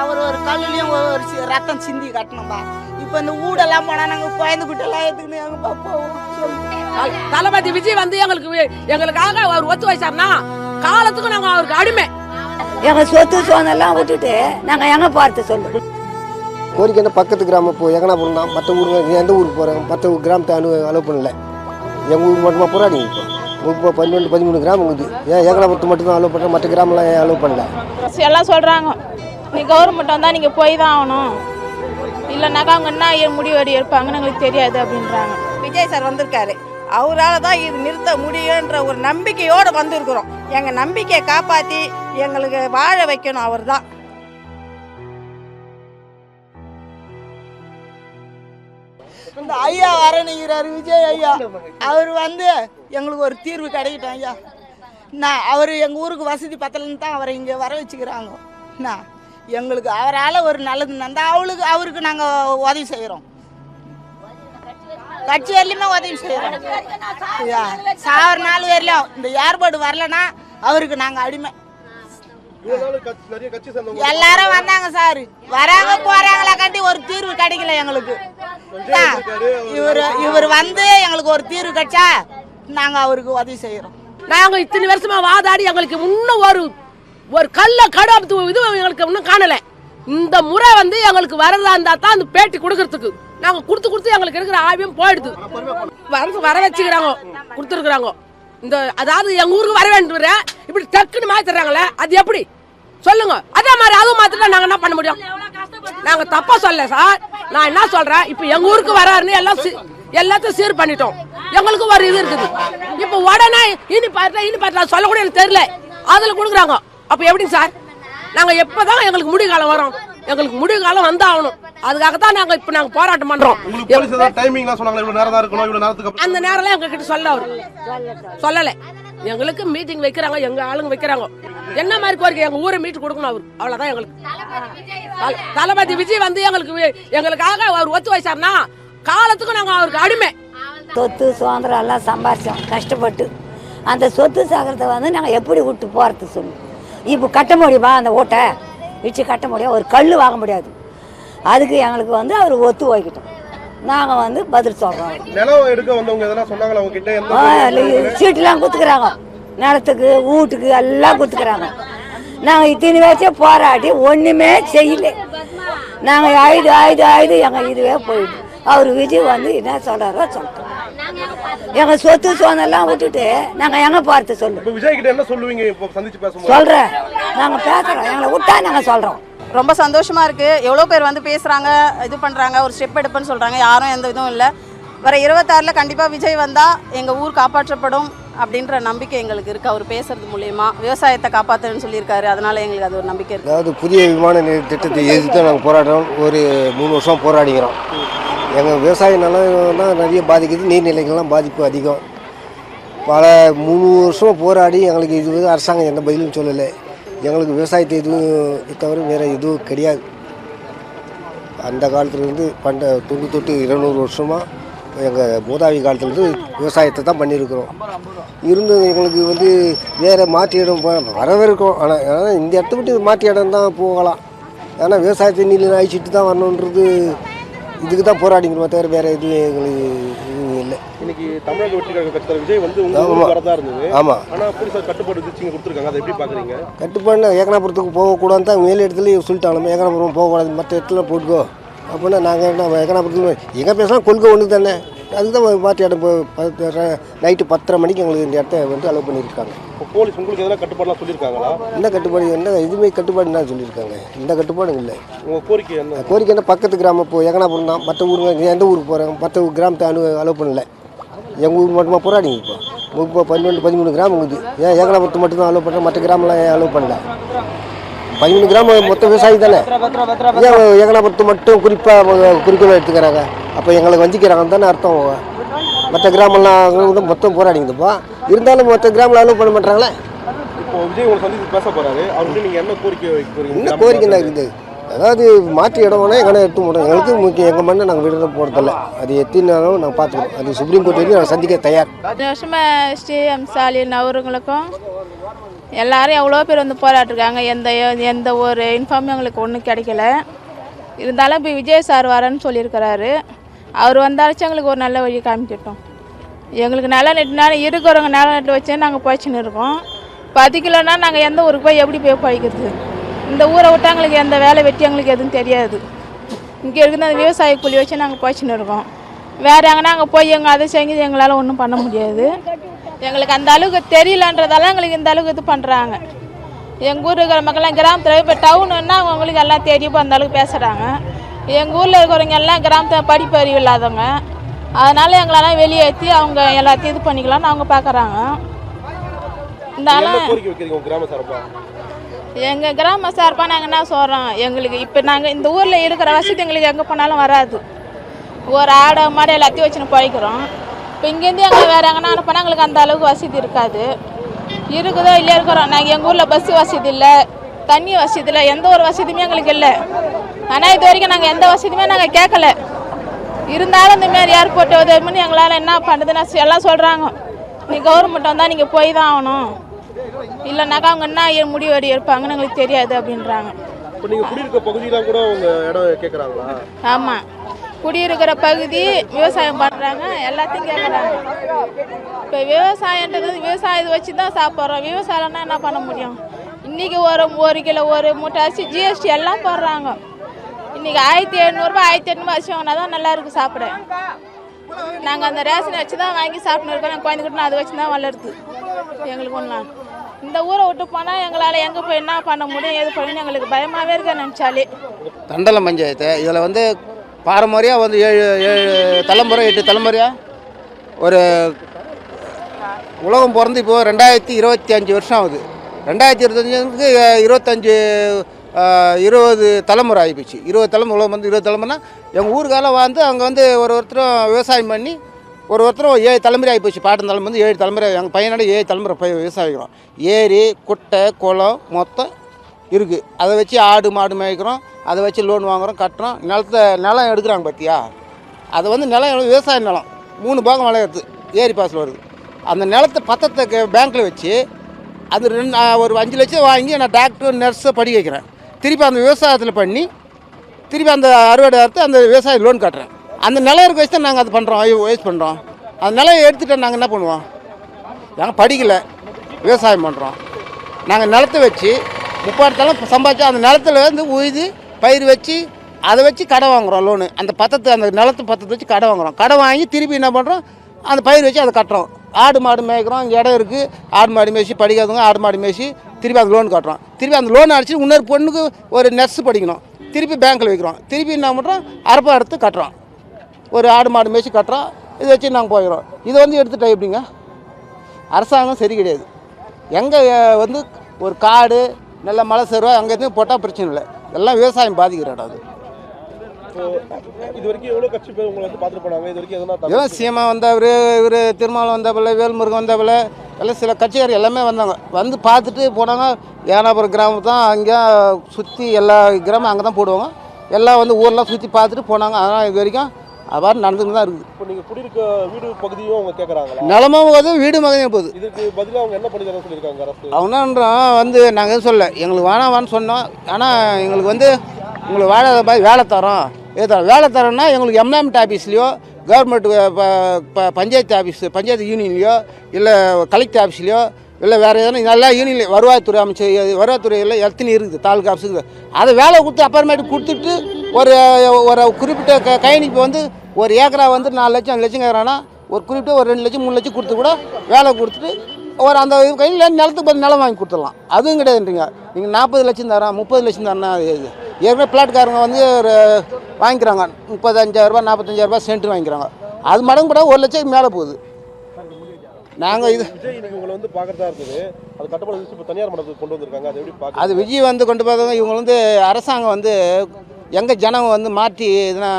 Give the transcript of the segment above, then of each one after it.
அவர் ஒரு கல்லுலையும் ஒரு ரத்தம் சிந்தி கட்டணும்பா. இப்போ இந்த ஊடெல்லாம் போனால் நாங்கள் குழந்தை குட்டெல்லாம் எடுத்துக்கின்னு எங்கப்பா போவோம் தளபதி விஜய் வந்து எங்களுக்கு எங்களுக்காக அவர் ஒத்து வச்சாருன்னா காலத்துக்கு நாங்க அவருக்கு அடிமை. எங்க சொத்து சோனெல்லாம் விட்டுட்டு நாங்க எங்க பார்த்து சொல்லு? கோரிக்கை என்ன? பக்கத்து கிராமம் இப்போ எங்கனாபுரம் தான். மற்ற ஊருங்க நீ எந்த ஊருக்கு போகிறேன் மற்ற கிராமத்தை அனு அலோவ் பண்ணல. எங்கள் ஊர் மட்டுமா போராடிங்க இப்போ இப்போ பன்னெண்டு பதிமூணு கிராமம் இருக்குது. ஏன் ஏகனாபுரத்து மட்டும் தான் அலோவ் பண்ணுறேன் மற்ற கிராமம்லாம் ஏன் அலோவ் பண்ணல? எல்லாம் சொல்கிறாங்க கவர்மெண்ட் வந்தால் நீங்கள் போய் தான் ஆகணும். இல்லைனாக்கா அவங்க என்ன முடிவு எடு எடுப்பாங்கன்னு எங்களுக்கு தெரியாது அப்படின்றாங்க. விஜய் சார் வந்திருக்காரு. அவரால் தான் இது நிறுத்த முடியுன்ற ஒரு நம்பிக்கையோடு வந்திருக்கிறோம். எங்கள் நம்பிக்கையை காப்பாற்றி எங்களுக்கு வாழ வைக்கணும் அவர் தான். இந்த ஐயா வரணுங்கிறாரு விஜய் ஐயா. அவர் வந்து எங்களுக்கு ஒரு தீர்வு கிடைக்கட்டும் ஐயா. நான் அவர் எங்கள் ஊருக்கு வசதி பத்தலன்னு தான் அவரை இங்கே வர வச்சுக்கிறாங்க. என்ன எங்களுக்கு அவரால் ஒரு நல்லது நடந்தால் அவளுக்கு அவருக்கு நாங்கள் உதவி செய்கிறோம் கட்சி வரலையுமே உதவி செய்கிறோம் சாவர நாள் வரலையும் இந்த ஏற்பாடு வரலன்னா அவருக்கு நாங்கள் அடிமை. எல்லாரும் வந்தாங்க சார். வராங்க போறாங்களா கண்டி ஒரு தீர்வு கிடைக்கல எங்களுக்கு. இவர் இவர் வந்து எங்களுக்கு ஒரு தீர்வு கிடைச்சா நாங்க அவருக்கு உதவி செய்யறோம். நாங்க இத்தனை வருஷமா வாதாடி எங்களுக்கு இன்னும் ஒரு ஒரு கல்ல கடாபத்து இது எங்களுக்கு இன்னும் காணலை. இந்த முறை வந்து எங்களுக்கு வரதா இருந்தா தான் அந்த பேட்டி கொடுக்கறதுக்கு. நாங்க கொடுத்து கொடுத்து எங்களுக்கு இருக்கிற ஆவியம் போயிடுது. வரது வர வச்சுக்கிறாங்க கொடுத்துருக்குறாங்க. இந்த அதாவது எங்க ஊருக்கு வர வேண்டும் இப்படி டக்குன்னு மாத்திடுறாங்களே அது எப்படி? சொல்லுங்க. அதே மாதிரி அதுவும் மாத்திட்டா நாங்க என்ன பண்ண முடியும்? நாங்க தப்பா சொல்ல சார். நான் என்ன சொல்றேன்? இப்ப எங்க ஊருக்கு வராருன்னு எல்லாம் எல்லாத்தையும் சீர் பண்ணிட்டோம். எங்களுக்கு ஒரு இது இருக்குது. இப்ப உடனே இனி பார்த்தா இனி பார்த்தா சொல்லக்கூட எனக்கு தெரியல. அதுல கொடுக்குறாங்க. அப்ப எப்படிங்க சார்? நாங்க எப்பதான் எங்களுக்கு முடிவு காலம் வரும்? எங்களுக்கு முடிவு காலம் வந்தாகணும். அதுக்காக தான் நாங்க இப்ப நாங்க போராட்டம் பண்றோம். உங்களுக்கு போலீஸ் ஏதாவது டைமிங்லாம் சொன்னாங்களா? இவ்வளவு நேரம் தான் இருக்கணும் இவ்வளவு நேரத்துக்கு அப்புறம்? அந்த நேரம்லாம் எங்க கிட்ட சொல்ல அவரு. சொல்லல. எங்களுக்கு மீட்டிங் வைக்கிறாங்க எங்க ஆளுங்க வைக்கிறாங்க. என்ன மாதிரி கோரிக்கை? எங்க ஊரை மீட்டு கொடுக்கணும் அவர். அவ்வளவுதான் எங்களுக்கு. தளபதி விஜய் வந்து எங்களுக்கு எங்களுக்காக அவர் ஒத்து வச்சாருன்னா காலத்துக்கு நாங்க அவருக்கு அடிமை. சொத்து சுதந்திரம் எல்லாம் சம்பாரிச்சோம் கஷ்டப்பட்டு. அந்த சொத்து சாகிறத வந்து நாங்கள் எப்படி விட்டு போகிறது சொல்லு இப்போ கட்ட முடியுமா அந்த ஓட்டை? வச்சு கட்ட முடியும். ஒரு கல் வாங்க முடியாது. அதுக்கு எங்களுக்கு வந்து அவர் ஒத்து வைக்கிட்டோம் நாங்கள் வந்து பதில் சொல்கிறோம் நிலம் எடுக்க வந்தவங்க எதனா சொன்னாங்களா அவங்க கிட்ட எந்த சீட்டுலாம் கொடுத்துக்கிறாங்க நிலத்துக்கு வீட்டுக்கு எல்லாம் கொடுத்துக்கிறாங்க நாங்கள் இத்தனை வச்சே போராடி ஒன்றுமே செய்யல. நாங்கள் ஆயுது ஆயுது ஆயுது எங்கள் இதுவே போயிடுது அவர் விஜய் வந்து என்ன சொல்கிறாரோ சொல்லிட்டோம். எங்கள் சொத்து சோனெல்லாம் விட்டுட்டு நாங்கள் எங்கே பார்த்து சொல்லு. இப்ப விஜய் கிட்ட என்ன சொல்லுவீங்க? இப்போ சந்திச்சு பேசும்போது? சொல்கிறேன் நாங்கள் பேசுகிறோம் எங்களை விட்டா நாங்கள் சொல்கிறோம் ரொம்ப சந்தோஷமா இருக்கு. எவ்வளோ பேர் வந்து பேசுறாங்க இது பண்றாங்க ஒரு ஸ்டெப் எடுப்பேன்னு சொல்றாங்க. யாரும் எந்த இதுவும் இல்லை. வர இருபத்தாறுல கண்டிப்பா விஜய் வந்தா எங்க ஊர் காப்பாற்றப்படும் அப்படின்ற நம்பிக்கை எங்களுக்கு இருக்கு. அவர் பேசுறது மூலியமா விவசாயத்தை காப்பாத்துறேன்னு சொல்லியிருக்காரு. அதனால எங்களுக்கு அது ஒரு நம்பிக்கை இருக்கு. அதாவது புதிய விமான நிலைய திட்டத்தை எதிர்த்து நாங்கள் போராடுறோம். ஒரு மூணு வருஷம் போராடிக்கிறோம். எங்கள் விவசாய நிலம் தான் நிறைய பாதிக்குது நீர்நிலைகள்லாம் பாதிப்பு அதிகம். பல மூணு வருஷம் போராடி எங்களுக்கு இது வந்து அரசாங்கம் எந்த பதிலும் சொல்லலை. எங்களுக்கு விவசாயத்தை எதுவும் தவிர வேறு எதுவும் கிடையாது. அந்த காலத்துலேருந்து பண்ட தொண்ணூறு தொட்டு இருநூறு வருஷமாக எங்கள் மூதாவி காலத்துலேருந்து விவசாயத்தை தான் பண்ணியிருக்கிறோம் இருந்து எங்களுக்கு வந்து வேறு மாற்று இடம் வரவே வரவிருக்கும் ஆனால் ஆனால் இந்த இடத்த விட்டு மாற்று இடம் தான் போகலாம். ஏன்னா விவசாயத்தை நீல அழிச்சிட்டு தான் வரணுன்றது இதுக்கு தான் போராடிக்கிறோம் தவிர வேறு எதுவும் எங்களுக்கு இதுவும் இல்லை. இன்னைக்கு தமிழக வெற்றி கழக கட்சி தலைவர் விஜய் வந்து உங்க ஆமா. ஊருக்கு வரதா இருந்தது. ஆமாம் ஆனா போலீசார் கட்டுப்பாடு விதிச்சு இங்க கொடுத்துருக்காங்க? அதை எப்படி பாக்குறீங்க கட்டுப்பாடு ஏகனாபுரத்துக்கு போகக்கூடாதுன்னு தான் மேல் இடத்துல சொல்லிட்டாலும் ஏகனாபுரம் போகக்கூடாது மற்ற இடத்துல போட்டுக்கோ. அப்படின்னா நாங்கள் என்ன ஏகனாபுரத்தில் எங்கே பேசலாம் கொள்கை ஒன்று தானே. அதுதான் மாற்றி இடம் நைட்டு பத்தரை மணிக்கு எங்களுக்கு இந்த இடத்த வந்து அலோவ் பண்ணியிருக்காங்க. இப்போ போலீஸ் உங்களுக்கு எதனா கட்டுப்பாடுலாம் சொல்லியிருக்காங்களா? என்ன கட்டுப்பாடு என்ன எதுவுமே கட்டுப்பாடு என்ன சொல்லியிருக்காங்க. இந்த கட்டுப்பாடும் இல்லை. உங்க கோரிக்கை என்ன? கோரிக்கை என்ன பக்கத்து கிராமம் இப்போ எங்கனாபுரம் தான். மற்ற ஊருங்க நீ எந்த ஊருக்கு போகிறேன் மற்ற கிராமத்தை அனு அலோவ் பண்ணல. எங்கள் ஊர் மட்டுமா போராடிங்க இப்போ? இப்போ பன்னெண்டு பதிமூணு கிராமம் இருக்குது ஏன் ஏகனாபுரத்து மட்டும் தான் அலோவ் பண்ணுறேன் மற்ற கிராமம்லாம் ஏன் அலோவ் பண்ணல? பதிமூணு கிராமம் மொத்த விவசாயி தானே? ஏன் ஏகனாபுரத்து மட்டும் குறிப்பாக குறிக்கோளாக எடுத்துக்கிறாங்க? அப்போ எங்களுக்கு வஞ்சிக்கிறாங்கன்னு தானே அர்த்தம். மற்ற கிராமம்லாம் வந்து மொத்தம் போராடிங்கப்பா இருந்தாலும் மற்ற கிராமில் அலோவ் பண்ண மாட்டாங்களே? இப்போ விஜய் உங்களை சந்திச்சு பேச போறாரு. அவர்கிட்ட நீங்க என்ன கோரிக்கை வைக்க போறீங்க என்ன கோரிக்கை இருக்குது? அதாவது மாற்று இடம் வேணால் எங்கே எடுத்து போடுறோம் எங்களுக்கு முக்கியம் எங்கள் மண்ணை நாங்கள் விடுறது போகிறதில்ல அது எத்தனாலும் நாங்கள் பார்த்துக்கிறோம் அது சுப்ரீம் கோர்ட் வரைக்கும் நாங்கள் சந்திக்க தயார். இந்த வருஷமா ஸ்ரீஎம் ஸ்டாலின் அவர்களுக்கும் எல்லாரும் எவ்வளோ பேர் வந்து போராட்டிருக்காங்க எந்த எந்த ஒரு இன்ஃபார்மும் எங்களுக்கு ஒன்றும் கிடைக்கல. இருந்தாலும் இப்போ விஜய் சார் வரேன்னு சொல்லியிருக்கிறாரு. அவர் வந்தாச்சும் எங்களுக்கு ஒரு நல்ல வழி காமிக்கட்டும். எங்களுக்கு நில நெட்டுனாலும் இருக்கிறவங்க நில நெட்டு வச்சே நாங்கள் போய்ச்சின்னு இருக்கோம். பதிக்கலன்னா நாங்கள் எந்த ஊருக்கு போய் எப்படி போய் பழிக்கிறது இந்த ஊரை விட்டு எங்களுக்கு எந்த வேலை வெட்டி எங்களுக்கு எதுவும் தெரியாது. இங்கே இருக்கிற அந்த விவசாய கூலி வச்சு நாங்கள் போய்ச்சின்னு இருக்கோம். வேறு எங்கன்னா அங்கே போய் எங்கள் அதை செஞ்சு எங்களால் ஒன்றும் பண்ண முடியாது. எங்களுக்கு அந்த அளவுக்கு தெரியலன்றதால எங்களுக்கு இந்த அளவுக்கு இது பண்ணுறாங்க எங்கள் ஊர் இருக்கிற மக்கள்லாம் கிராமத்தில் இப்போ டவுனுன்னா அவங்களுக்கு எல்லாம் தெரியும் அந்த அளவுக்கு பேசுகிறாங்க எங்கள் ஊரில் இருக்கிறவங்க எல்லாம் கிராமத்தில் படிப்பறிவு இல்லாதவங்க. அதனால் எங்களெல்லாம் வெளியேற்றி அவங்க எல்லாத்தையும் இது பண்ணிக்கலாம்னு அவங்க பார்க்குறாங்க இருந்தாலும் எங்கள் கிராம சார்பாக நாங்கள் என்ன சொல்கிறோம் எங்களுக்கு இப்போ நாங்கள் இந்த ஊரில் இருக்கிற வசதி எங்களுக்கு எங்கே போனாலும் வராது. ஒரு ஆடை மாடு எல்லாத்தையும் வச்சுன்னு பழிக்கிறோம். இப்போ இங்கேருந்து எங்களை வேறு எங்கன்னா அனுப்பினா எங்களுக்கு அந்த அளவுக்கு வசதி இருக்காது. இருக்குதோ இல்லையா இருக்கிறோம். நாங்கள் எங்கள் ஊரில் பஸ் வசதி இல்லை. தண்ணி வசதி இல்லை எந்த ஒரு வசதியுமே எங்களுக்கு இல்லை. ஆனால் இது வரைக்கும் நாங்கள் எந்த வசதியுமே நாங்கள் கேட்கல. இருந்தாலும் இந்த மாதிரி ஏர்போர்ட் உதவின்னு எங்களால் என்ன பண்ணுறதுன்னு எல்லாம் சொல்கிறாங்க நீ கவர்மெண்ட் வந்தால் நீங்கள் போய் தான் ஆகணும். இல்லைனாக்கா அவங்க என்ன முடிவு வரி எடுப்பாங்கன்னு எங்களுக்கு தெரியாது அப்படின்றாங்க. ஆமாம் குடியிருக்கிற பகுதி விவசாயம் பண்ணுறாங்க எல்லாத்தையும் கேட்குறாங்க இப்போ விவசாயன்றது விவசாயத்தை வச்சு தான் சாப்பிட்றோம். விவசாயம்னா என்ன பண்ண முடியும்? இன்றைக்கி ஒரு ஒரு கிலோ ஒரு மூட்டை அரிசி ஜிஎஸ்டி எல்லாம் போடுறாங்க. இன்றைக்கி ஆயிரத்தி எழுநூறுபா ஆயிரத்தி எட்நூறுபா அரிசி வாங்கினா தான் நல்லா இருக்கு சாப்பிட. நாங்கள் அந்த ரேஷனை வச்சு தான் வாங்கி சாப்பிட்டு இருக்கோம் எங்கள் குழந்தைகிட்ட அதை வச்சு தான் வளருது. எங்களுக்கு ஒன்றும் இந்த ஊரை விட்டு போனால் எங்களால் எங்கே போய் என்ன பண்ண முடியும் எது பண்ணணும் எங்களுக்கு பயமாகவே இருக்க நினச்சாலே. தண்டலம் பஞ்சாயத்து. இதில் வந்து பாரம்பரியாக வந்து ஏழு ஏழு தலைமுறை எட்டு தலைமுறையாக ஒரு உலகம் பிறந்து இப்போது ரெண்டாயிரத்தி இருபத்தி அஞ்சு வருஷம் ஆகுது. ரெண்டாயிரத்தி இருபத்தஞ்சுக்கு இருபத்தஞ்சு இருபது தலைமுறை ஆகிப்போச்சு இருபது தலைமுறை உலகம் வந்து இருபது தலைமுறைனா எங்கள் ஊருக்கால வந்து அங்கே வந்து ஒரு ஒருத்தரும் விவசாயம் பண்ணி ஒரு ஒருத்தரும் ஏழு தலைமுறை ஆகிப்போச்சு பாட்டன் தலைமுறை வந்து ஏழு தலைமுறை எங்கள் பையனோட ஏழு தலைமுறை போய் விவசாயிக்கிறோம் ஏரி குட்டை குளம் மொத்தம் இருக்குது அதை வச்சு ஆடு மாடு மேய்க்கிறோம். அதை வச்சு லோன் வாங்குறோம் கட்டுறோம். நிலத்தை நிலம் எடுக்கிறாங்க பார்த்தியா அது வந்து நிலம் விவசாய நிலம். மூணு பாகம் விளையிறது. ஏரி பாசில் வருது. அந்த நிலத்தை பத்தத்தை பேங்க்கில் வச்சு அது ரெண்டு நான் ஒரு அஞ்சு லட்சம் வாங்கி நான் டாக்டர் நர்ஸை படிக்க வைக்கிறேன். திருப்பி அந்த விவசாயத்தில் பண்ணி திருப்பி அந்த அறுவடை அறுத்து அந்த விவசாய லோன் கட்டுறேன். அந்த நிலம் இருக்க வச்சு தான் நாங்கள் அது பண்ணுறோம் வேஸ்ட் பண்ணுறோம் அந்த நிலம் எடுத்துகிட்டு நாங்கள் என்ன பண்ணுவோம்? நாங்கள் படிக்கலை விவசாயம் பண்ணுறோம் நாங்கள் நிலத்தை வச்சு முப்பாடுத்தாலும் சம்பாதிச்சு அந்த நிலத்துல வந்து உழுது பயிர் வச்சு அதை வச்சு கடை வாங்குறோம் லோனு. அந்த பத்தத்தை அந்த நிலத்து பத்தத்தை வச்சு கடை வாங்குறோம். கடை வாங்கி திருப்பி என்ன பண்ணுறோம் அந்த பயிர் வச்சு அதை கட்டுறோம். ஆடு மாடு மேய்க்கிறோம் இங்கே இடம் இருக்குது ஆடு மாடு மேய்ச்சி படிக்காதவங்க ஆடு மாடு மேய்ச்சி திருப்பி அந்த லோன் கட்டுறோம். திருப்பி அந்த லோன் அடிச்சு இன்னொரு பொண்ணுக்கு ஒரு நர்ஸ் படிக்கணும். திருப்பி பேங்க்கில் வைக்கிறோம். திருப்பி என்ன பண்ணுறோம் அரப்பை எடுத்து கட்டுறோம். ஒரு ஆடு மாடு மேய்ச்சி கட்டுறோம். இதை வச்சு நாங்கள் போயிடுறோம். இதை வந்து எடுத்துட்டா எப்படிங்க? அரசாங்கம் சரி கிடையாது. எங்கே வந்து ஒரு காடு நல்ல மலை சேருவா அங்கேருந்து போட்டால் பிரச்சனை இல்லை. எல்லாம் விவசாயம் பாதிக்கிற இடம் அது. இது வரைக்கும் எவ்வளோ கட்சி பேர் உங்களை வந்து பார்த்துட்டு போனாங்க? இது வரைக்கும் எதனா சீமா வந்தவர் இவர் திருமாவளம் வந்தபில்ல வேல்முருகன் வந்தபில்ல எல்லாம் சில கட்சிக்கார் எல்லாமே வந்தாங்க. வந்து பார்த்துட்டு போனாங்க. ஏனாபுரம் கிராமம் தான் அங்கே சுற்றி எல்லா கிராமம் அங்கே தான் போடுவாங்க. எல்லாம் வந்து ஊரெலாம் சுற்றி பார்த்துட்டு போனாங்க. அதனால் இது வரைக்கும் அவ்வாறு நடந்துட்டு தான் இருக்குது. இப்போ நீங்க குடியிருக்க வீடு பகுதியும் அவங்க கேட்குறாங்களா நிலமும் போகுது வீடு மகனையும் போகுது. இதுக்கு பதிலாக அவங்க என்ன பண்ணி சொல்லியிருக்காங்க அரசு? அவனான்றான் வந்து நாங்கள் எதுவும் சொல்ல எங்களுக்கு வேணாம் வேணாம்னு சொன்னோம். ஆனால் எங்களுக்கு வந்து உங்களுக்கு வேலை மாதிரி வேலை தரோம். இது வேலை தரோன்னா எங்களுக்கு எம்எம்டி ஆஃபீஸ்லேயோ கவர்மெண்ட் பஞ்சாயத்து ஆஃபீஸ் பஞ்சாயத்து யூனியன்லையோ இல்லை கலெக்டர் ஆஃபீஸ்லையோ இல்லை வேறு எதனா நல்லா யூனியன் வருவாய்த்துறை அமைச்சர் வருவாய்த்துறையில் எத்தனை இருக்குது தாலுக்கா ஆஃபீஸுக்கு அதை வேலை கொடுத்து அப்புறமேட்டு கொடுத்துட்டு ஒரு ஒரு குறிப்பிட்ட க கயனிக்கு வந்து ஒரு ஏக்கரா வந்து நாலு லட்சம் அஞ்சு லட்சம் கேட்குறான்னா ஒரு குறிப்பிட்ட ஒரு ரெண்டு லட்சம் மூணு லட்சம் கொடுத்து கூட வேலை கொடுத்துட்டு ஒரு அந்த கையில் நிலத்துக்கு பதில் நிலம் வாங்கி கொடுத்துடலாம். அதுவும் கிடையாதுன்றீங்க. நீங்கள் நாற்பது லட்சம் தரேன் முப்பது லட்சம் தரேன்னா. ஏற்கனவே பிளாட்காரங்க வந்து ஒரு வாங்கிக்கிறாங்க. முப்பத்தஞ்சாயிரரூபா நாற்பத்தஞ்சாயிரரூபா சென்ட் வாங்கிக்கிறாங்க. அது மடங்கு கூட ஒரு லட்சம் மேலே போகுது. நாங்கள் இது உங்களை வந்து பார்க்கறதா இருக்குது அது கட்டுப்பாடு இப்போ தனியார் மண்டபத்துக்கு கொண்டு வந்திருக்காங்க. அது எப்படி பார்க்க அது விஜய் வந்து கொண்டு போகிறவங்க இவங்க வந்து அரசாங்கம் வந்து எங்கே ஜனங்க வந்து மாற்றி எதுனா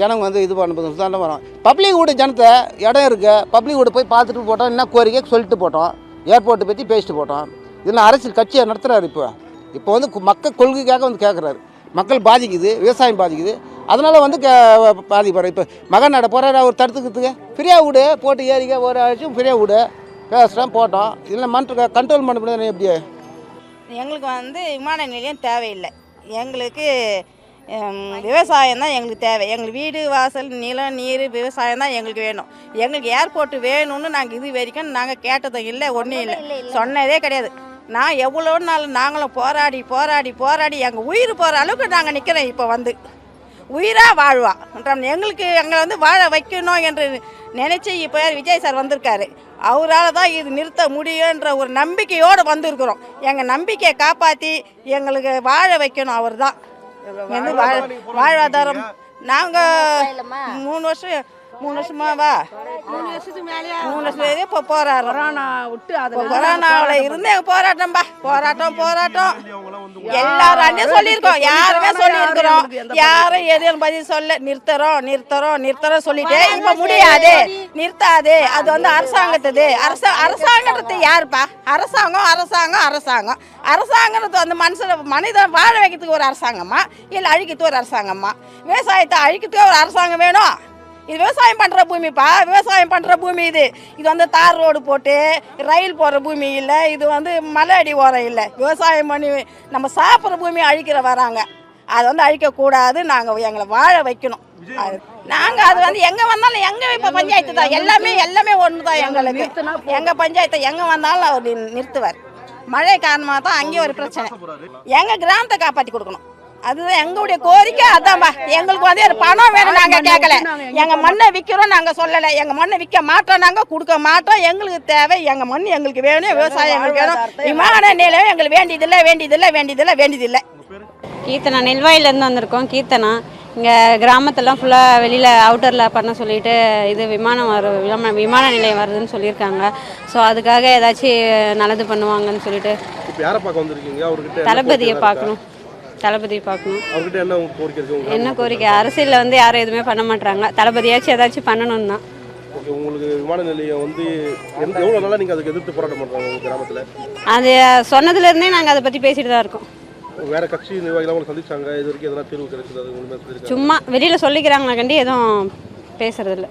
ஜனங்க வந்து இது பண்ண தான் வரோம் பப்ளிக் வீடு ஜனத்தை இடம் இருக்கு. பப்ளிக் வீடு போய் பார்த்துட்டு போட்டோம். என்ன கோரிக்கை சொல்லிட்டு போட்டோம். ஏர்போர்ட்டை பற்றி பேசிட்டு போட்டோம். இதெல்லாம் அரசியல் கட்சியை நடத்துகிறாரு இப்போ. இப்போ வந்து மக்கள் கொள்கைக்காக வந்து கேட்குறாரு மக்கள் பாதிக்குது விவசாயம் பாதிக்குது. அதனால் வந்து கே பாதிப்படுற இப்போ மகன் நட போகிறாரு அவர் தடுத்துக்கிறதுக்கு ஃப்ரீயாக விடு. போட்டு ஏறிக்க ஒரு ஆச்சும் ஃப்ரீயாக விடு. பேசுகிறேன் போட்டோம். இல்லை மண் கண்ட்ரோல் பண்ண முடியாது எப்படி? எங்களுக்கு வந்து விமான நிலையம் தேவையில்லை. எங்களுக்கு விவசாயம் தான் எங்களுக்கு தேவை. எங்களுக்கு வீடு வாசல் நிலம் நீர் விவசாயம் தான் எங்களுக்கு வேணும். எங்களுக்கு ஏர்போர்ட் வேணும்னு நாங்கள் இது வரைக்கும் நாங்கள் கேட்டதும் இல்லை ஒன்றும் இல்லை. சொன்னதே கிடையாது. நான் எவ்வளோ நாள் நாங்களும் போராடி போராடி போராடி எங்கள் உயிர் போகிற அளவுக்கு நாங்கள் நிற்கிறோம் இப்போ வந்து. உயிராக வாழ்வா. எங்களுக்கு எங்களை வந்து வாழ வைக்கணும் என்று நினச்சி இப்போ விஜய் சார் வந்திருக்காரு. அவரால் தான் இது நிறுத்த முடியுன்ற ஒரு நம்பிக்கையோடு வந்திருக்கிறோம். எங்கள் நம்பிக்கையை காப்பாற்றி எங்களுக்கு வாழ வைக்கணும் அவர் தான். வந்து வாழ வாழ்வாதாரம். நாங்கள் மூணு வருஷம் மூணு வருஷமாவா மூணு வருஷத்துக்கு மேலேயே? மூணு வருஷம் இப்போ போராடுறோம். கொரோனா விட்டு அது கொரோனாவில் இருந்து எங்க போராட்டம்பா போராட்டம் போராட்டம். எல்லாரும் சொல்லியிருக்கோம். யாருமே சொல்லியிருக்கிறோம். யாரும் எதுவும் பதில் சொல்ல நிறுத்துறோம் நிறுத்துறோம் நிறுத்துறோம் சொல்லிட்டு இப்ப முடியாது. நிறுத்தாது. அது வந்து அரசாங்கத்துது. அரச அரசாங்கத்து யாருப்பா? அரசாங்கம் அரசாங்கம் அரசாங்கம். அரசாங்கத்து வந்து மனுஷன் மனிதன் வாழ வைக்கிறதுக்கு ஒரு அரசாங்கமா? இல்லை அழிக்கிறதுக்கு ஒரு அரசாங்கமா? விவசாயத்தை அழிக்கிறதுக்கு ஒரு அரசாங்கம் வேணும். இது விவசாயம் பண்ணுற பூமிப்பா? விவசாயம் பண்ணுற பூமி இது. இது வந்து தார் ரோடு போட்டு ரயில் போகிற பூமி இல்லை இது வந்து மலை அடி ஓரம் இல்லை. விவசாயம் பண்ணி நம்ம சாப்பிட்ற பூமி அழிக்கிற வராங்க. அதை வந்து அழிக்கக்கூடாது நாங்கள் எங்களை வாழ வைக்கணும். அது நாங்கள் அது வந்து எங்கே வந்தாலும் எங்கே இப்போ பஞ்சாயத்து தான். எல்லாமே எல்லாமே ஒன்று தான் எங்களுக்கு. எங்கள் பஞ்சாயத்தை எங்கே வந்தாலும் அவர் நிறுத்துவார். மழை காரணமாக தான் அங்கேயும் ஒரு பிரச்சனை. எங்கள் கிராமத்தை காப்பாற்றி கொடுக்கணும். அதுதான் எங்களுடைய கோரிக்கை அதான்பா எங்களுக்கு வந்து பணம் வேணும் நாங்க கேட்கல. எங்க மண்ணை விற்கிறோம் நாங்க சொல்லல. எங்க மண்ணை விற்க மாட்டோம் நாங்க கொடுக்க மாட்டோம். எங்களுக்கு தேவை எங்க மண் எங்களுக்கு வேணும் விவசாயம் எங்களுக்கு வேணும். விமான நிலையம் எங்களுக்கு வேண்டியதில்லை வேண்டியதில்லை வேண்டியதில்லை வேண்டியதில்லை. கீர்த்தனா நெல்வாயிலேருந்து வந்திருக்கோம். கீர்த்தனா இங்கே கிராமத்தெல்லாம் ஃபுல்லாக வெளியில் அவுட்டரில் பண்ண சொல்லிட்டு இது விமானம் வர விமான விமான நிலையம் வருதுன்னு சொல்லியிருக்காங்க. ஸோ அதுக்காக ஏதாச்சும் நல்லது பண்ணுவாங்கன்னு சொல்லிட்டு இப்போ யாரை பார்க்க வந்திருக்கீங்க? அவர்கிட்ட என்ன தளபதியை? பார்க்கணும். தளபதியை பார்க்கணும். அவர்கிட்ட என்ன கோரிக்கை இருக்கு? என்ன கோரிக்கை? அரசியலில் வந்து யாரும் எதுவுமே பண்ண மாட்டாங்க தளபதியாச்சும் ஏதாச்சும் பண்ணணும் தான். ஓகே உங்களுக்கு விமான நிலையம் வந்து எவ்வளோ நாளாக நீங்கள் அதுக்கு எதிர்த்து போராட்டம் பண்ணுறாங்க உங்கள் கிராமத்தில்? அது சொன்னதுலேருந்தே நாங்கள் அதை பற்றி பேசிட்டு தான் இருக்கோம். வேற கட்சி நிர்வாகிகள் உங்களை சந்திச்சாங்க? இது வரைக்கும் எதனா தீர்வு கிடைச்சது சும்மா வெளியில் சொல்லிக்கிறாங்களா கண்டி எதுவும் பேசுறதில்ல.